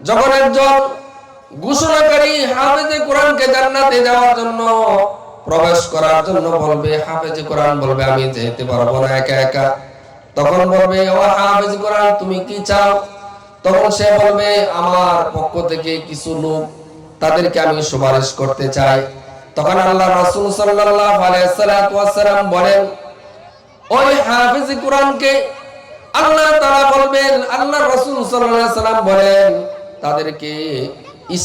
যখন একজন ঘোষণাকারী হাফেজে কোরআনকে জান্নাতে যাওয়ার জন্য প্রবেশ করার জন্য বলবে, হাফেজে কোরআন বলবে, আমি যেতে পারব না একা একা। তখন বলবে, ও হাফেজ কোরআন, তুমি কি চাও? তখন সে বলবে, আমার পক্ষ থেকে কিছু লোক তাদেরকে আমি সুপারিশ করতে চাই। তখন আল্লাহ রাসূল সাল্লাল্লাহু আলাইহি সাল্লাম বলেন, ওই হাফেজ কোরআনকে আল্লাহ তাআলা বলবেন, আল্লাহ রাসূল সাল্লাল্লাহু আলাইহি সাল্লাম বলেন তাদেরকে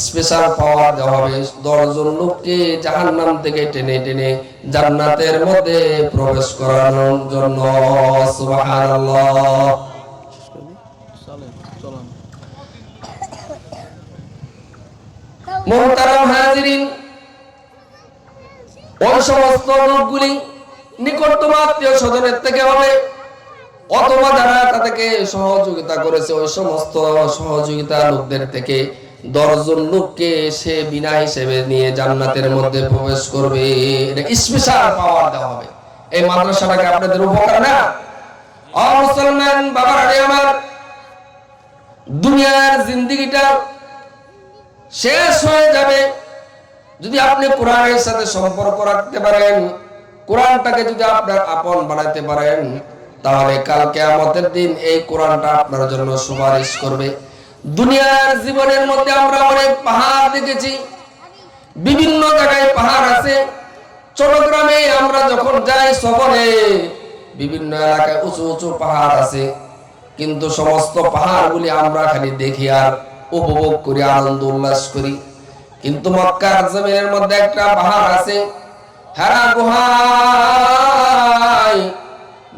স্পেশাল পাওয়ার দেওয়া হবে। দশজন লোককে জাহান্নাম থেকে টেনে টেনে জান্নাতের মধ্যে প্রবেশ করানোর জন্য। সমস্ত লোকগুলি নিকটতম আত্মীয় স্বজনের থেকে হবে। অথবা যারা তাদেরকে সহযোগিতা করেছে, ওই সমস্ত সহযোগিতা লোকদের থেকে দশজন লোককে সে বিনা হিসেবে নিয়ে জান্নাতের মধ্যে প্রবেশ করবে। স্পেশাল পাওয়ার দেওয়া হবে। এই মাদ্রাসাটাকে আপনাদের উপকার না? মুসলমান বাবার আমার দুনিয়ার জিন্দিগিটা শেষ হয়ে যাবে। যদি আপনি কোরআনের সাথে সম্পর্ক রাখতে পারেন, কোরআনটাকে যদি আপনার আপন বানাতে পারেন তাহলে কাল কেয়ামতের দিন এই কোরআনটা আপনার জন্য সুপারিশ করবে। দুনিয়ার জীবনের মধ্যে আমরা অনেক পাহাড় দেখেছি। বিভিন্ন জায়গায় পাহাড় আছে। চট্টগ্রামে আমরা যখন যাই সফরে, বিভিন্ন এলাকায় উঁচু উঁচু পাহাড় আছে। কিন্তু সমস্ত পাহাড়গুলি আমরা খালি দেখি আর উপভোগ করি, আনন্দ উল্লাস করি। কিন্তু মক্কার জমিনের মধ্যে একটা পাহাড় আছে, হেরা গুহায়।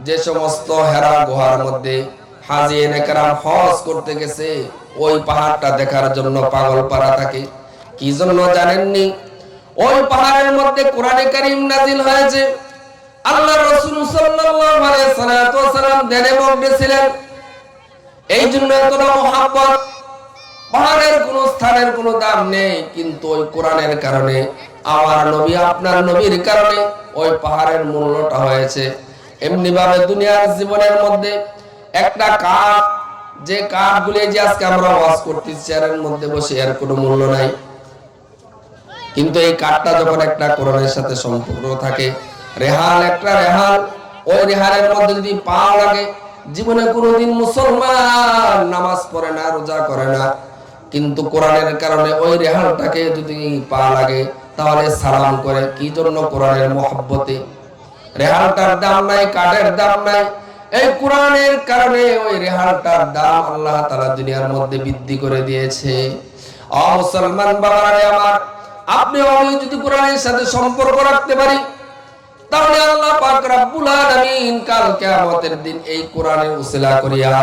যে সমস্ত হেরা গুহার মধ্যে হাজি এনেকারাম হজ করতে গেছে, ওই পাহাড়টা দেখার জন্য পাগল পাড়া থাকে। কি জন্য জানেননি? ওই পাহাড়ের মধ্যে কোরআনে কারিম নাজিল হয়েছে। আল্লাহ রসুল সাল্লাল্লাহু আলাইহি সাল্লাম ধ্যানে মগ্ন ছিলেন এই জন্য এতটা মহাব্বত। পাহাড়ের কোন স্থানের কোন দাম নেই, কিন্তু ওই কোরআনের কারণে, আমার নবী আপনার নবীর কারণে ওই পাহাড়ের মূল্যটা হয়েছে। এমনি ভাবে দুনিয়ার জীবনের মধ্যে একটা কাঠ যে কাঠ গুলি যে আজকে আমরা ওয়াজ করতেছি, চেয়ারের মধ্যে বসে এর কোনো মূল্য নাই। কিন্তু এই কাঠটা যখন একটা কোরআনের সাথে সম্পর্ক থাকে, রেহাল, একটা রেহাল, ওই রেহালের মধ্যে যদি পা লাগে, জীবনে কোনোদিন মুসলমান নামাজ পড়ে না, রোজা করে না। কিন্তু কোরআনের কারণে ওই রেহালটাকে যদি পা লাগে, তাহলে সালাম করে, কি জন্য কোরআনের মহব্বতে রেহালটার দাম নাই, কাঠের দাম নাই। এই কোরআনের কারণে ওই রেহালটার দাম আল্লাহ তাআলা দুনিয়ার মধ্যে বৃদ্ধি করে দিয়েছে। অ মুসলমান বাবারে আমার, আপনি আমি যদি কোরআনের সাথে সম্পর্ক রাখতে পারি, তাহলে আল্লাহ পাক রব্বুল আলামিন কাল কিয়ামতের দিন এই কোরআনের উসিলা করিয়া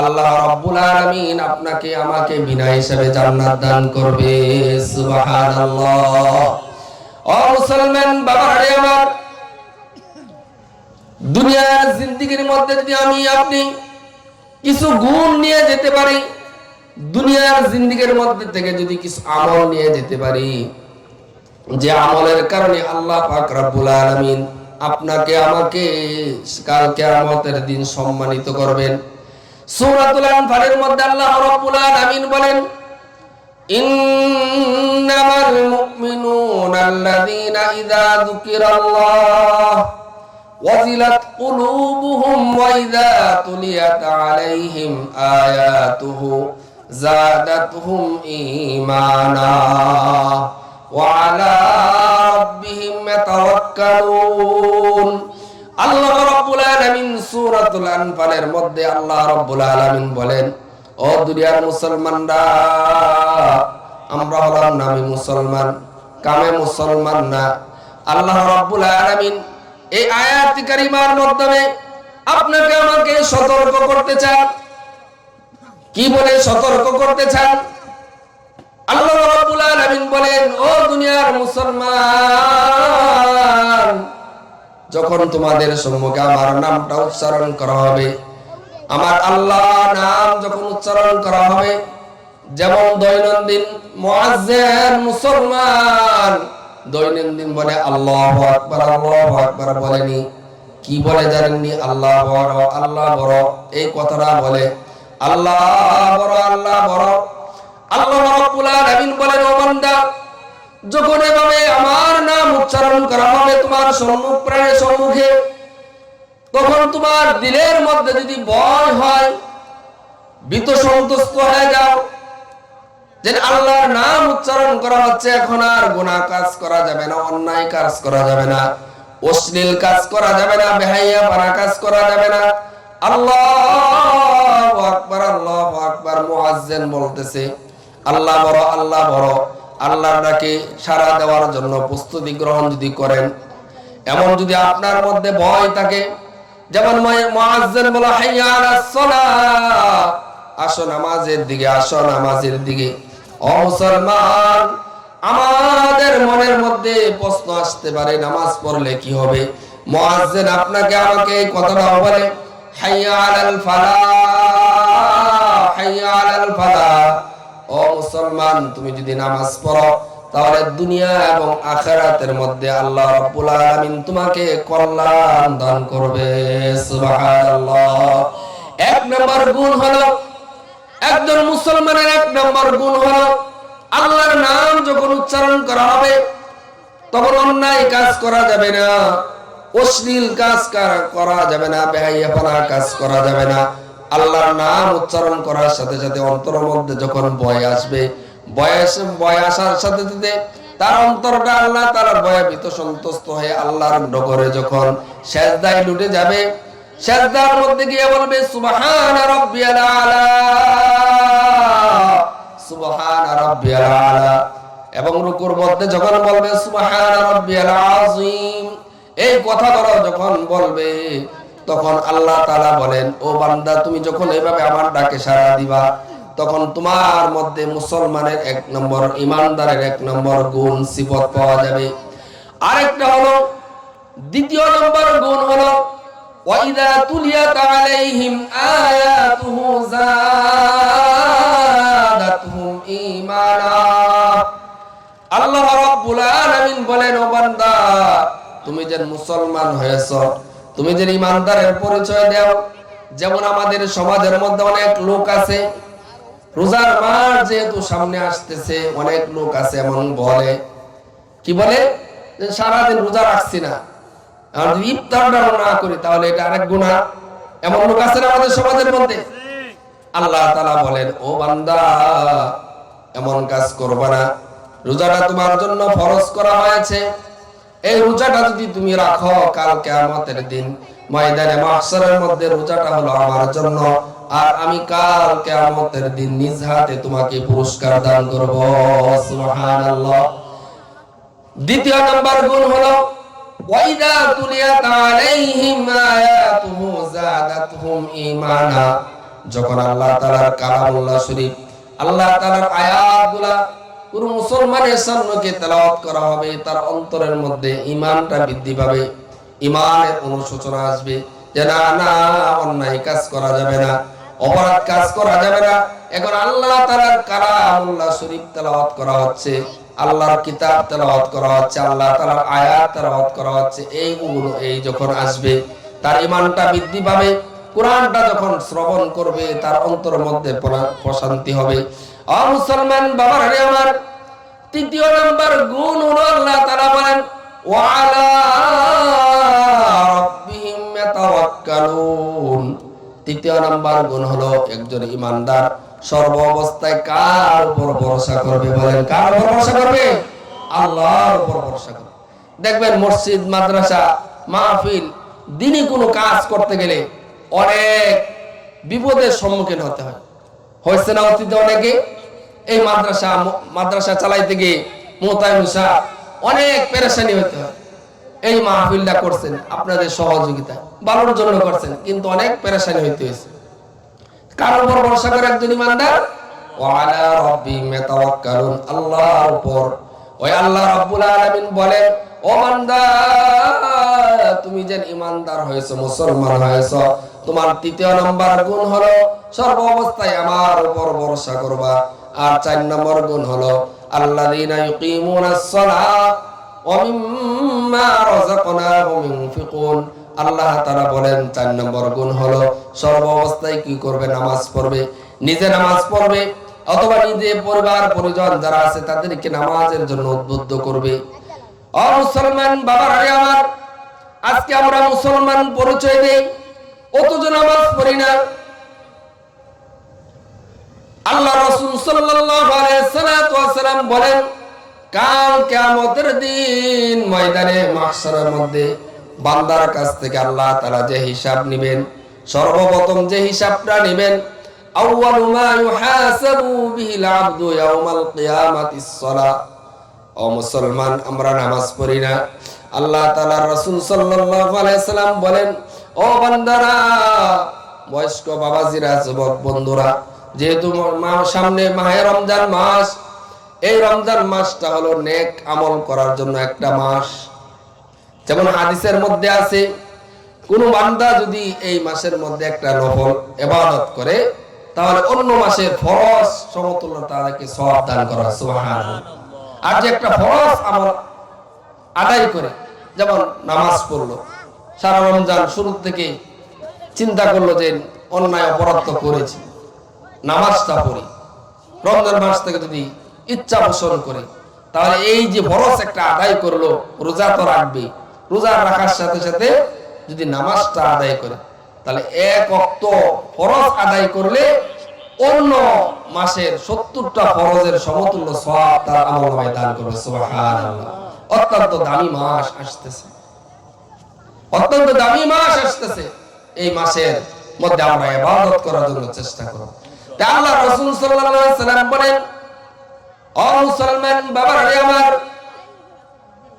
আল্লাহ রব্বুল আলামিন আপনাকে, আমাকে বিনা হিসাবে জান্নাত দান করবে। সুবহানাল্লাহ। ও মুসলমান বাবারে আমার দুনিয়ার জিন্দিগির মধ্যে যদি আমি, আপনি কিছু গুণ নিয়ে যেতে পারি, দুনিয়ার জিন্দিগির মধ্যে থেকে যদি কিছু আমল নিয়ে যেতে পারি, যে আমলের কারণে আল্লাহ পাক রব্বুল আলামিন আপনাকে, আমাকে কাল কিয়ামতের দিন সম্মানিত করবেন। সূরাতুল আনফালের মধ্যে আল্লাহ রাব্বুল আলামিন বলেন, ইন্নামাল মুমিনুনা আল্লাযীনা ইযা যুকিরাল্লাহ وزلت قلوبهم وإذا تليت عليهم آياته زادتهم إيمانا وعلى ربهم يتوكلون আল্লাহ রাব্বুল আলামিন সূরাতুল আনফালের মধ্যে আল্লাহ রাব্বুল আলামিন বলেন ও দুনিয়ার মুসলমানরা আমরা হলাম নামে মুসলমান কামে মুসলমান না আল্লাহ রাব্বুল আলামিন এই আয়াত কারিমার মাধ্যমে আপনাকে আমাকে সতর্ক করতে চান। কি বলে সতর্ক করতে চান? আল্লাহ রাব্বুল বলেন, ও দুনিয়ার মুসলমান, যখন তোমাদের সম্মুখে আমার নামটা উচ্চারণ করা হবে, আমার আল্লাহ নাম যখন উচ্চারণ করা হবে, যেমন দৈনন্দিন মুয়াজ্জিন মুসলমান দৈনন্দিন বলে আল্লাহু আকবার আল্লাহু আকবার বলেনি। কি বলে জানেননি? আল্লাহ বড় আল্লাহ বড়। এই কথাটা বলে, আল্লাহ বড় আল্লাহ বড়। আল্লাহ রাব্বুল বলেন, ও বান্দা, যখন এভাবে আমার নাম উচ্চারণ করা হবে তোমার সম্মুখ প্রাণের সম্মুখে, তখন তোমার দিলের মধ্যে যদি ভয় হয় বিত সন্তুষ্ট হয়ে যাও। যে আল্লাহর নাম উচ্চারণ করা হচ্ছে, এখন আর কাজ করা যাবে না, অন্যায় কাজ করা যাবে না, অশ্লীল কাজ করা যাবে না, বেহাইয়া পারা কাজ করা যাবে না। সাড়া দেওয়ার জন্য প্রস্তুতি গ্রহণ যদি করেন, এমন যদি আপনার মধ্যে ভয় থাকে, যেমন মুয়াজ্জিন বলে নামাজের দিকে, আসো নামাজের দিকে। ও আমাদের মনের মধ্যে প্রশ্ন আসতে পারে, নামাজ পড়লে কি হবে? মুয়াজ্জিন আপনাকে আমাকে এই কথাটা বলে পড়ো, তাহলে দুনিয়া এবং মধ্যে আল্লাহ তোমাকে কল্যাণ দান করবে এক নম্বর গুণ হলো একজন মুসলমানের এক নম্বর গুণ হলো আল্লাহর নাম যখন উচ্চারণ করা হবে, তখন অন্যায় কাজ করা যাবে না, অশ্লীল কাজ করা- যাবে না বেহাইয়াপনা কাজ করা যাবে না। আল্লাহর নাম উচ্চারণ করার সাথে সাথে অন্তরের মধ্যে যখন ভয় আসবে বয়স ভয় আসার সাথে সাথে তার অন্তরটা আল্লাহ তার ভয়ে ভীত সন্তুষ্ট হয়ে আল্লাহর নগরে যখন সেজদায় লুটে যাবে সেজদার মধ্যে গিয়ে বলবে, সুবহান রাব্বিয়াল আলা। সুবহান রাব্বিয়াল আলা। এবং রুকুর মধ্যে যখন বলবে, সুবহান রাব্বিয়াল আযীম, এই কথাগুলো যখন বলবে, তখন আল্লাহ তাআলা বলেন, ও বান্দা, তুমি যখন এইভাবে আমার ডাকে সাড়া দিবা, তখন তোমার মধ্যে মুসলমানের এক নম্বর, ইমানদারের এক নম্বর গুণ সিফত পাওয়া যাবে। আরেকটা হলো, দ্বিতীয় নম্বর গুণ হলো وَإِذَا تُلِيَتْ عَلَيْهِمْ آيَاتُهُ زَادَتْهُمْ إِيمَانًا আল্লাহ রাব্বুল আলামিন বলেন ও বান্দা তুমি যে মুসলমান হয়েছো তুমি যে ইমানদারের পরিচয় দাও যেমন আমাদের সমাজের মধ্যে অনেক লোক আছে রোজার মাস যেহেতু সামনে আসতেছে অনেক লোক আছে এমন বলে কি বলে যে সারাদিন রোজা রাখছি না আর যদি ইফতারটা না তাহলে এটা আরেক এমন লোক আছে আমাদের সমাজের মধ্যে? আল্লাহ বলেন, ও বান্দা, এমন কাজ করবে না। রোজাটা তোমার জন্য ফরজ করা হয়েছে। এই রোজাটা যদি তুমি রাখো, কাল দিন, ময়দানে মধ্যে রোজাটা হলো আমার জন্য। আর আমি কাল কিয়ামতের দিন নিজ হাতে তোমাকে পুরস্কার দান করব। দ্বিতীয় নাম্বার গুণ হলো ওয়াইদা তুলিয়াত আলাইহিম আয়াতুহু যাদাতহুম ঈমানা। যখন আল্লাহ তাআলার কালামুল্লাহ শরীফ, আল্লাহ তাআলার আয়াতগুলা পুরো মুসলমানের সামনে তেলাওয়াত করা হবে, তার অন্তরের মধ্যে ঈমানটা বৃদ্ধি পাবে, ঈমানের অনুশোচনা আসবে যে না না, অন্যায় কাজ করা যাবে না, অপরাধ কাজ করা যাবে না। এখন আল্লাহ তাআলার কালামুল্লাহ শরীফ তেলাওয়াত করা হচ্ছে। আল্লাহর কিতাব তেলাওয়াত করা হচ্ছে, আল্লাহ তাআলার আয়াত তেলাওয়াত করা হচ্ছে, এইগুলো এই যখন আসবে, তার ঈমানটা বৃদ্ধি পাবে, কোরআনটা যখন শ্রবণ করবে, তার অন্তর মধ্যে প্রশান্তি হবে। অ মুসলমান বাবার রে আমার, তৃতীয় নাম্বার গুণ হলো আল্লাহ তাআলা বলেন, ওয়ালা রাব্বিহিম ইয়াতাওয়াক্কালুন। তৃতীয় নাম্বার গুণ হলো একজন ইমানদার সর্ব অবস্থায় কার উপর ভরসা করবে বলেন? কার উপর ভরসা করবে? আল্লাহর উপর ভরসা করবে। দেখবেন মসজিদ, মাদ্রাসা, মাহফিল দিনই কোনো কাজ করতে গেলে অনেক বিপদের সম্মুখীন হতে হয়। হয়েছে না অতীতে অনেকে? এই মাদ্রাসা মাদ্রাসা চালাইতে গিয়ে মোতায়েম সাহ অনেক পেরেশানি হতে হয়। এই মাহফিলটা করছেন, আপনাদের সহযোগিতা ভালোর জন্য করছেন, কিন্তু অনেক পেরেশানি হইতে হয়েছে। কার উপর ভরসা করে একজন ইমানদার? ওয়ালা রাব্বিহিম ইয়াতাওয়াক্কালুন আল্লাহর উপর। ওই আল্লাহ রাব্বুল আলামিন বলেন, ও বান্দা, তুমি যে ইমানদার হয়েছো, মুসলমান হয়েছো, তোমার তৃতীয় নাম্বার গুণ হলো সর্ব অবস্থায় আমার উপর ভরসা করবা। আর চার নম্বর গুণ হলো, আল্লাযীনা ইউকিমুনাস সালাহ, ওয়া মিম্মা রাযাকনাহুম ইউনফিকুন আল্লাহ তাআলা বলেন, চার নম্বর গুণ হলো সর্ব অবস্থায় কি করবে? নামাজ পড়বে। নিজে নামাজ পড়বে অথবা নিজে পরিবার, পরিজন যারা আছে তাদেরকে নামাজের জন্য উদ্বুদ্ধ করবে। অ মুসলমান বাবার আমার, আজকে আমরা মুসলমান পরিচয় দেই। অথচ নামাজ পড়ি না। আল্লাহ রাসূল ওয়াসাল্লাম বলেন, কাল কিয়ামতের দিন ময়দানে মাহশারের মধ্যে বান্দার কাছ থেকে আল্লাহ তাআলা যে হিসাব নেবেন, সর্বপ্রথম যে হিসাবটা নেবেন মুসলমান, আমরা নামাজ পড়ি না। আল্লাহ তাআলার রাসূল সাল্লাল্লাহু সাল্লাম বলেন, ও বান্দারা, বয়স্ক বাবাজিরা, যুবক বন্ধুরা, যেহেতু সামনে মাহে রমজান মাস, এই রমজান মাসটা হলো নেক আমল করার জন্য একটা মাস। যেমন হাদিসের মধ্যে আছে, কোন বান্দা যদি এই মাসের মধ্যে একটা নফল এবাদত করে, তাহলে অন্য মাসের ফরজ সমতুল্য সওয়াব দান করা, সুবহানাল্লাহ। আর যে একটা ফরজ আমল আদায় করে, যেমন নামাজ পড়ল, সারা রমজান শুরু থেকে চিন্তা করল যে অন্যায় অপরাধ তো করেছি, নামাজটা পড়ি। রমজান মাস থেকে যদি ইচ্ছা পোষণ করে, তাহলে এই যে ফরজ একটা আদায় করল, রোজা তো রাখবে। রোজা রাখার সাথে সাথে যদি নামাজটা আদায় করে, তাহলে এক অক্ত ফরজ আদায় করলে অন্য মাসের সত্তরটা ফরজের সমতুল্য সব তার আমল দান করবে অত্যন্ত দামি মাস আসতেছে। অত্যন্ত দামি মাস আসতেছে। এই মাসের মধ্যে আমরা ইবাদত করার জন্য চেষ্টা করব। আল্লাহ রাসূল সাল্লাল্লাহু আলাইহি সাল্লাম বলেন, ও মুসলমান বাবার আরে আমার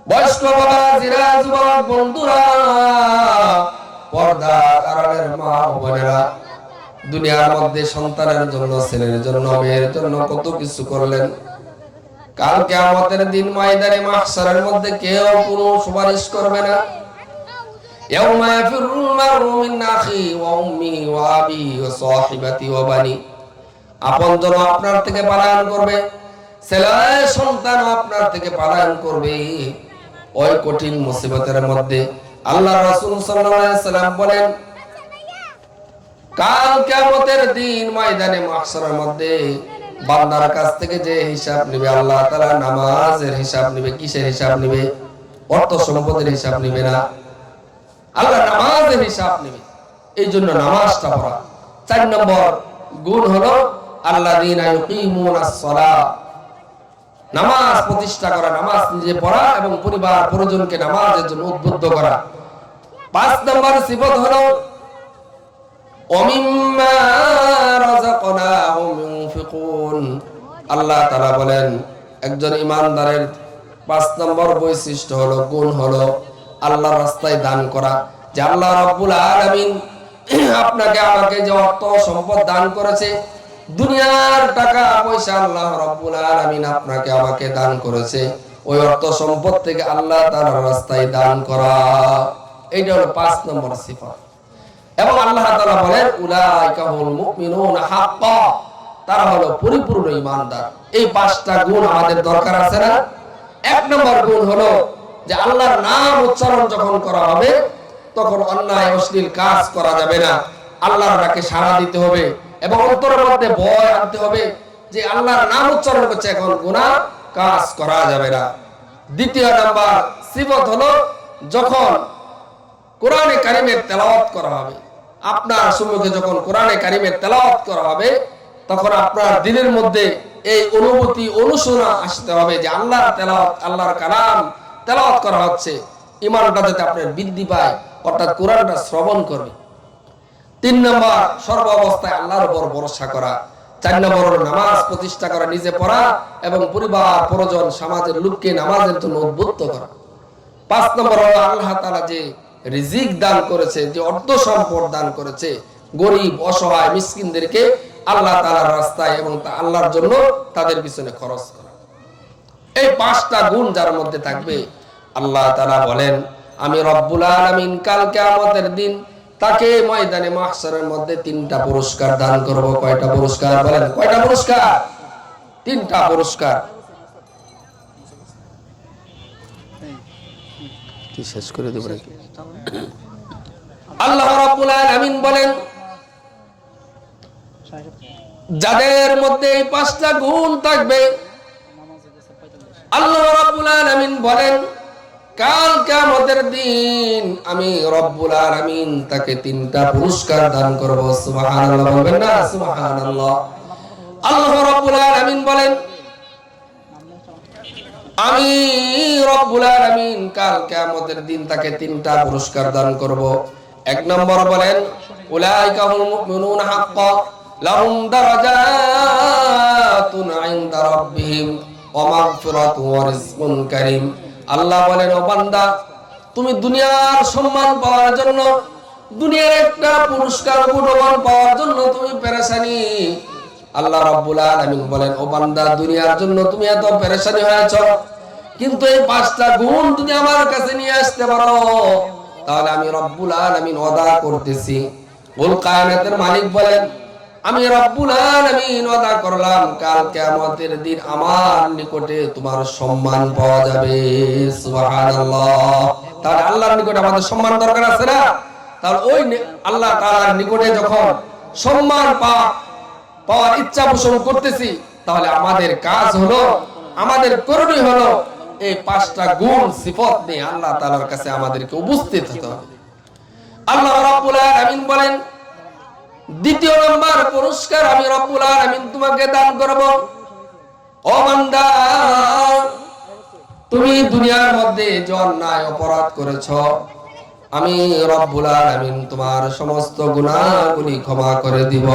বয়স্ক বাবা জিরা যুবক বন্ধুরা পর্দা আড়ালের মা ও বোনেরা দুনিয়ার মধ্যে সন্তানের জন্য ছেলের জন্য মেয়ের জন্য কত কিছু করলেন কাল কিয়ামতের দিন ময়দানে মাহশারের মধ্যে কেউ কোনো সুপারিশ করবে না يوم يفر المرء من أخيه وأمه وأبيه وصاحبته وبنيه আপন জন আপনার থেকে পালায়ন করবে ছেলে সন্তান আপনার থেকে পালায়ন করবে ওই কঠিন মুসিবতের মধ্যে আল্লাহ রাসূল সাল্লাম বলেন, কাল কিয়ামতের দিন ময়দানে মাহশারের মধ্যে বান্দার কাছ থেকে যে হিসাব নেবে, আল্লাহ তাআলা নামাজের হিসাব নেবে, কিসের হিসাব নেবে, অর্থ সম্পদের হিসাব নেবে না, আল্লাহ নামাজের হিসাব নেবে। এই জন্য নামাজটা পড়া। চার নম্বর গুণ হলো আল্লাহ নামাজ প্রতিষ্ঠা করা, নামাজ নিজে পড়া এবং পরিবার, পরিজনকে নামাজের জন্য উদ্বুদ্ধ করা। পাঁচ নম্বর সিবত হলো আল্লাহ বলেন, একজন ইমানদারের পাঁচ নম্বর বৈশিষ্ট্য হলো, গুণ হলো আল্লাহর রাস্তায় দান করা। যে আল্লাহ আপনাকে আমাকে যে অর্থ সম্পদ দান করেছে দুনিয়ার টাকা পয়সা আল্লাহ রাব্বুল আলামিন আপনাকে আমাকে দান করেছে। ওই অর্থ সম্পদ থেকে আল্লাহ তাআলার রাস্তায় দান করা। এইটা হলো পাঁচ নম্বর সিফাত। এবং আল্লাহ তাআলা বলেন, উলাইকা হুল মুমিনুনা হাক্কা। তারা হলো পরিপূর্ণ ঈমানদার। এই পাঁচটা গুণ আমাদের দরকার আছে না? এক নম্বর গুণ হলো যে আল্লাহর নাম উচ্চারণ যখন করা হবে, তখন অন্যায় অশ্লীল কাজ করা যাবে না। আল্লাহর ডাকে সাড়া দিতে হবে। এবং অন্তরের মধ্যে ভয় আনতে হবে যে আল্লাহর নাম উচ্চারণ করছে এখন গুনাহ কাজ করা যাবে না। দ্বিতীয় নাম্বার সিবত হলো যখন কোরআনে কারিমের তেলাওয়াত করা হবে। আপনার সম্মুখে যখন কোরআনে কারিমের তেলাওয়াত করা হবে, তখন আপনার দিনের মধ্যে এই অনুভূতি অনুশোনা আসতে হবে যে আল্লাহর তেলাওয়াত, আল্লাহর কালাম তেলাওয়াত করা হচ্ছে। ইমানটা যাতে আপনার বৃদ্ধি পায়, অর্থাৎ কোরআনটা শ্রবণ করবে। তিন নম্বর, সর্ব অবস্থায় আল্লাহর উপর ভরসা করা। চার নম্বর নামাজ প্রতিষ্ঠা করা, নিজে পড়া এবং পরিবার, পরজন, সমাজের লোককে নামাজের জন্য উদ্বুদ্ধ করা। পাঁচ নম্বর হলো আল্লাহ তাআলা যে রিজিক দান করেছে, যে অর্থ সম্পদ দান করেছে, গরিব, অসহায়, মিসকিনদেরকে আল্লাহ তাআলার রাস্তায় এবং তা আল্লাহর জন্য তাদের পিছনে খরচ করা। এই পাঁচটা গুণ যার মধ্যে থাকবে, আল্লাহ তাআলা বলেন, আমি রব্বুল আলামিন কাল কিয়ামতের দিন তাকে ময়দানে মাহশারের মধ্যে তিনটা পুরস্কার দান করব। কয়টা পুরস্কার বলেন? কয়টা পুরস্কার? তিনটা পুরস্কার। কি শেষ করে দেব নাকি? আল্লাহ রাব্বুল আলামিন বলেন, যাদের মধ্যে এই পাঁচটা গুণ থাকবে, আল্লাহ রাব্বুল আলামিন বলেন কাল কিয়ামতের দিন আমি রব্বুল আলামিন তাকে তিনটা পুরস্কার দান করব, সুবহানাল্লাহ বলবেন না? সুবহানাল্লাহ। আল্লাহ রাব্বুল আলামিন বলেন, আমি রব্বুল আলামিন কাল কিয়ামতের দিন তাকে তিনটা পুরস্কার দান করব। এক নম্বর বলেন, উলাইকা হুল মুমিনুন হাক্কা, লাহুম দারাজাতুন ইনদা রাব্বিহিম, ওয়া মাগফিরাতু ওয়া রিজকুন কারীম। আল্লাহ বলেন, ও তুমি দুনিয়ার সম্মান পাওয়ার জন্য, দুনিয়ার একটা পুরস্কার গুণমান পাওয়ার জন্য তুমি পেরেশানি। আল্লাহ রাব্বুল আলামিন বলেন, ও বান্দা, দুনিয়ার জন্য তুমি এত পেরেশানি হয়েছ, কিন্তু এই পাঁচটা গুণ তুমি আমার কাছে নিয়ে আসতে পারো, তাহলে আমি রব্বুল আলামিন ওয়াদা করতেছি। কুল কায়নাতের মালিক বলেন আমি রব্বুল আলামিন ওয়াদা করলাম, কাল কিয়ামতের দিন আমার নিকটে তোমার সম্মান পাওয়া যাবে। সুবহানাল্লাহ। তাহলে আল্লাহর নিকটে আমাদের সম্মান দরকার আছে না? তাহলে ওই আল্লাহ তাআলার নিকটে যখন সম্মান পা পাওয়ার ইচ্ছা পোষণ করতেছি, তাহলে আমাদের কাজ হলো, আমাদের করণীয় হলো এই পাঁচটা গুণ সিফত নিয়ে আল্লাহ তাআলার কাছে আমাদেরকে উপস্থিত হতে হবে। আল্লাহ রাব্বুল আলামিন বলেন দ্বিতীয় নম্বর পুরস্কার আমি রব্বুল আলামিন তোমাকে দান করব। ও বান্দা, তুমি দুনিয়ার মধ্যে যে অন্যায় অপরাধ করেছ, আমি রব্বুল আলামিন তোমার সমস্ত গুনাহগুলি ক্ষমা করে দিব।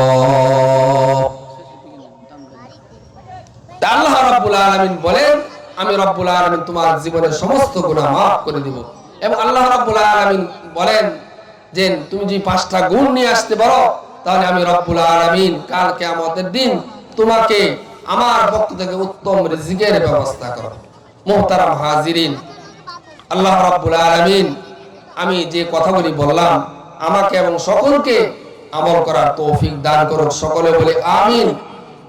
আল্লাহ রাব্বুল আলামিন বলেন, আমি রব্বুল আলামিন তোমার জীবনের সমস্ত গুনাহ মাফ করে দিব। এবং আল্লাহ রাব্বুল আলামিন বলেন যে, তুমি যদি পাঁচটা গুণ নিয়ে আসতে পারো তাহলে আমি রব্বুল আলামিন কাল কিয়ামতের দিন তোমাকে আমার পক্ষ থেকে উত্তম রিজিকের ব্যবস্থা করব মুহতারাম হাজিরিন, আল্লাহ রাব্বুল আলামিন, আমি যে কথাগুলি বললাম, আমাকে এবং সকলকে আমল করার তৌফিক দান করুক। সকলে বলে আমিন।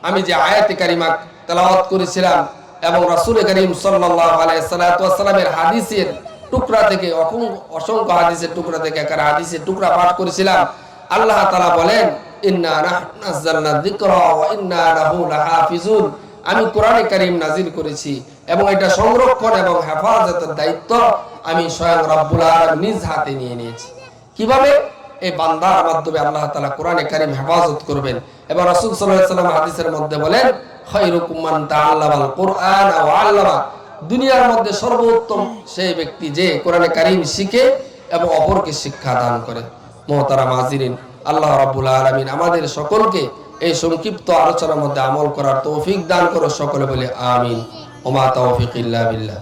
আমি যে আয়াতে কারিমা তেলাওয়াত করেছিলাম এবং রাসূল করিম ওয়াসাল্লামের হাদিসের টুকরা থেকে অসংখ্য হাদিসের টুকরা থেকে একটা হাদিসের টুকরা পাঠ করেছিলাম। আল্লাহ তাআলা বলেন আমি কোরআনে কারীম নাজিল করেছি এবং এটা সংরক্ষণ এবং হেফাজতের দায়িত্ব আমি স্বয়ং রব্বুল আলামিন নিজ হাতে নিয়ে নিয়েছি। কীভাবে? এই বান্দার মাধ্যমে আল্লাহ তাআলা কোরআনে কারীম হেফাজত করবেন। এবং রাসূল সাল্লাম হাদিসের মধ্যে বলেন দুনিয়ার মধ্যে সর্বোত্তম সেই ব্যক্তি যে কোরআনে কারীম শিখে এবং অপরকে শিক্ষা দান করে। মোহতারাম মাজিরিন আল্লাহ রাব্বুল আলামিন আমাদের সকলকে এই সংক্ষিপ্ত আলোচনার মধ্যে আমল করার তৌফিক দান করো সকলে বলে আমিন। ওমা তৌফিক ইল্লা বিল্লাহ।